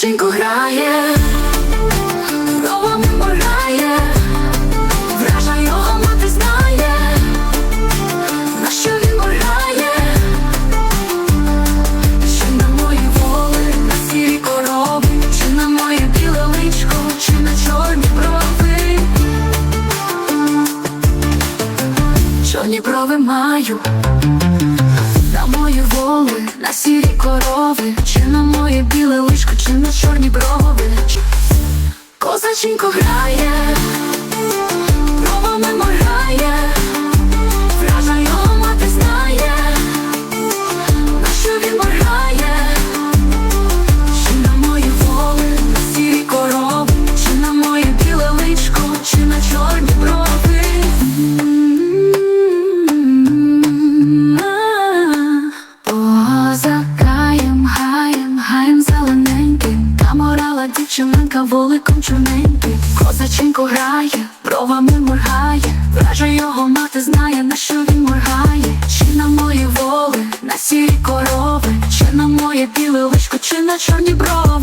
Козаченько грає, бровами моргає, вража його мати знає, на що він моргає, чи на мої воли, на сірі корови, чи на моє біле личко, чи на чорні брови. Чорні брови маю на мої воли, на сірі корови, брови. Козаченько грає, бровами моргає, дівчинка воликом чорненький Козаченько грає, бровами моргає, Враже його мати знає, на що він моргає, чи на мої воли, на сірі корови, чи на моє біле личко, чи на чорні брови.